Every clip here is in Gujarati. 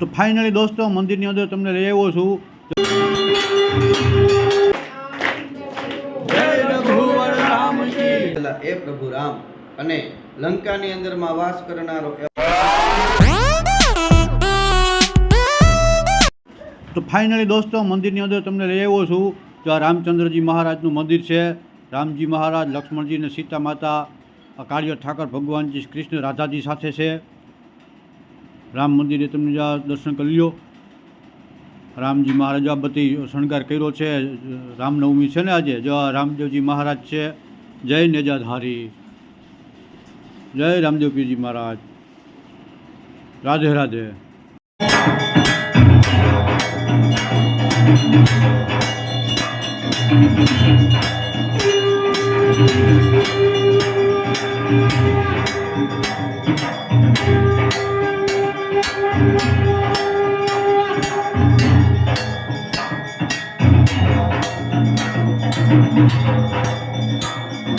તો ફાઇનલી દોસ્તો મંદિરની અંદર તમને લઈ આવ્યો છું. એ પ્રભુ રામ અને લંકાની અંદરમાં વાસ કરનારો તો ફાઇનલી દોસ્તો મંદિરની અંદર તમને લઈ આવ્યો છું. તો આ રામચંદ્રજી મહારાજનું મંદિર છે રામજી મહારાજ લક્ષ્મણજી અને સીતા માતા કાળિયો ઠાકર ભગવાનજી શ્રી કૃષ્ણ રાધાજી સાથે છે. રામ મંદિરે તમે જો આ દર્શન કરી લ્યો. રામજી મહારાજ આ બધી શણગાર કર્યો છે. રામનવમી છે ને આજે? જો રામદેવજી મહારાજ છે. જય નેજાધારી. જય રામદેવપીરજી મહારાજ. રાધે રાધે.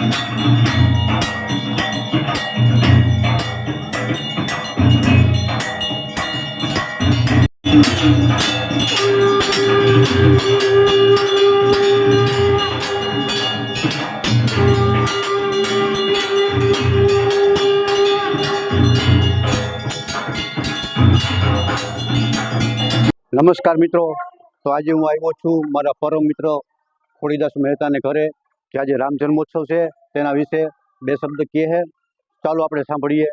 નમસ્કાર મિત્રો. તો આજે હું આવ્યો છું મારા પરમ મિત્ર ખોડીદાસ મહેતાને ઘરે. કે આજે રામ જન્મોત્સવ છે તેના વિશે બે શબ્દ કહે છે. ચાલો આપણે સાંભળીએ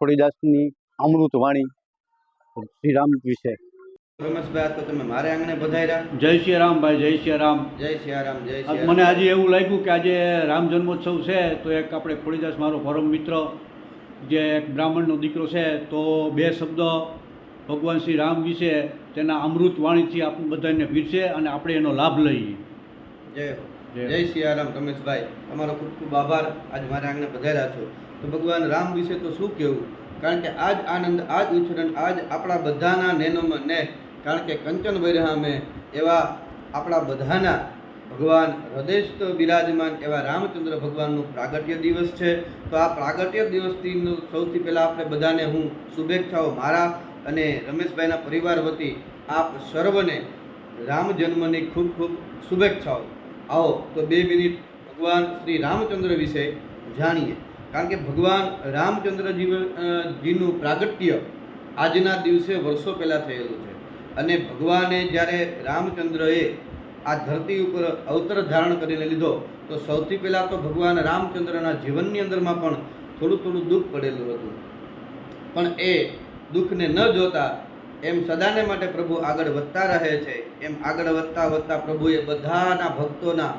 ખોડીદાસની અમૃત વાણી શ્રી રામ વિશે. રમેશભાઈ તો તમે મારે આંગણે પધાર્યા. જય શ્રી રામ ભાઈ જય શ્રી રામ જય રામ જય મને આજે એવું લાગ્યું કે આજે રામ જન્મોત્સવ છે તો એક આપણે ખોડીદાસ મારો પરમ મિત્ર જે એક બ્રાહ્મણનો દીકરો છે તો બે શબ્દ ભગવાન શ્રી રામ વિશે તેના અમૃત વાણીથી આપણે બધાને પીરશે અને આપણે એનો લાભ લઈએ. જય હો. જય. સિયારામ રમેશભાઈ. તમારો ખૂબ ખૂબ આભાર. આજ મારા આંગણે પધાર્યા છો. તો ભગવાન રામ વિશે તો શું કહેવું? કારણ કે આજ આનંદ આજ ઉછરણ આજ આપણા બધાના નેનોમાં ને. કારણ કે કંચન વૈરામે એવા આપણા બધાના ભગવાન હૃદયસ્થ બિરાજમાન એવા રામચંદ્ર ભગવાનનું પ્રાગટ્ય દિવસ છે. તો આ પ્રાગટ્ય દિવસથી સૌથી પહેલાં આપણે બધાને હું શુભેચ્છાઓ મારા અને રમેશભાઈના પરિવાર વતી આપ સર્વને રામ જન્મની ખૂબ ખૂબ શુભેચ્છાઓ. આવો, તો બે મિનિટ ભગવાન શ્રી રામચંદ્ર વિશે જાણીએ. કારણ કે ભગવાન રામચંદ્રજી જીનું પ્રાગટ્ય આજના દિવસે વર્ષો પહેલાં થયેલું છે. અને ભગવાને જ્યારે રામચંદ્રએ આ ધરતી ઉપર અવતર ધારણ કરીને લીધો, તો સૌથી પહેલાં તો ભગવાન રામચંદ્રના જીવનની અંદરમાં પણ થોડું થોડું દુઃખ પડેલું હતું. પણ એ દુઃખને ન જોતા એમ સદાને માટે પ્રભુ આગળ વધતા રહે છે. એમ આગળ વધતા વધતા પ્રભુએ બધાના ભક્તોના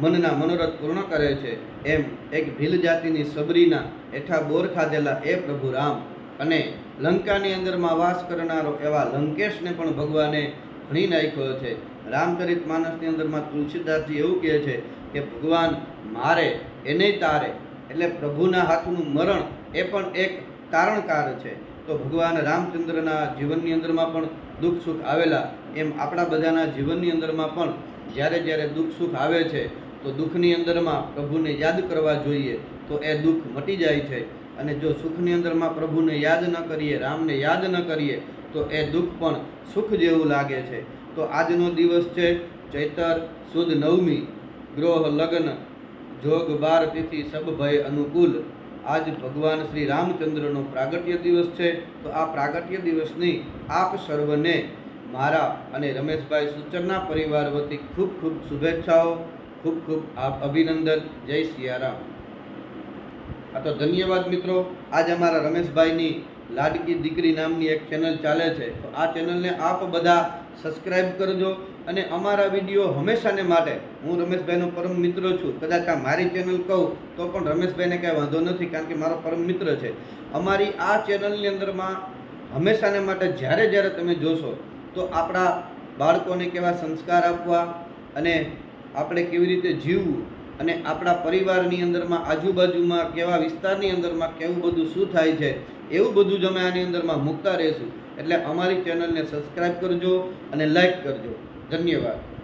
મનના મનોરથ પૂર્ણ કરે છે. એમ એક ભીલ જાતિની સબરીના હેઠા બોર ખાધેલા એ પ્રભુ રામ અને લંકાની અંદરમાં વાસ કરનારો એવા લંકેશને પણ ભગવાને ભણી નાખ્યો છે. રામચરિત માનસની અંદરમાં તુલસીદાસજી એવું કહે છે કે, ભગવાન, મારે એને તારે, એટલે પ્રભુના હાથનું મરણ એ પણ એક તારણકાર છે. તો ભગવાન રામચંદ્રના જીવનની અંદરમાં પણ દુઃખ સુખ આવેલા એમ આપણા બધાના જીવનની અંદરમાં પણ જ્યારે જ્યારે દુઃખ સુખ આવે છે, તો દુઃખની અંદરમાં પ્રભુને યાદ કરવા જોઈએ તો એ દુઃખ મટી જાય છે. અને જો સુખની અંદરમાં પ્રભુને યાદ ન કરીએ, રામને યાદ ન કરીએ, તો એ દુઃખ પણ સુખ જેવું લાગે છે. તો આજનો દિવસ છે ચૈતર સુદ નવમી, ગ્રહ લગ્ન, જોગ બાર તિથિ, સબ ભય અનુકૂળ આજ ભગવાન શ્રી રામચંદ્રનો પ્રાગટ્ય દિવસ છે, તો આ પ્રાગટ્ય દિવસની આપ સર્વને, મારા અને રમેશભાઈ સૂચનના પરિવાર વતી ખૂબ ખૂબ શુભેચ્છાઓ, ખૂબ ખૂબ આપ અભિનંદન. જય સિયારામ. આ તો ધન્યવાદ મિત્રો, આજ અમારા રમેશભાઈની લાડકી દીકરી નામની એક ચેનલ ચાલે છે, તો આ ચેનલને આપ બધા સબસ્ક્રાઈબ કરજો અને અમારા વીડિયો હંમેશાને માટે હું રમેશભાઈનો પરમ મિત્ર છું. કદાચ આ મારી ચેનલ કહું તો પણ રમેશભાઈને કાંઈ વાંધો નથી કારણ કે મારો પરમ મિત્ર છે. અમારી આ ચેનલની અંદરમાં હંમેશાને માટે જ્યારે જ્યારે તમે જોશો તો આપણા બાળકોને કેવા સંસ્કાર આપવા અને આપણે કેવી રીતે જીવવું અને આપણા પરિવારની અંદરમાં આજુબાજુમાં કેવા વિસ્તારની અંદરમાં કેવું બધું શું થાય છે એવું બધું જ અમે આની અંદરમાં મૂકતા રહીશું. એટલે અમારી ચેનલને સબસ્ક્રાઈબ કરજો અને લાઈક કરજો. ધન્યવાદ.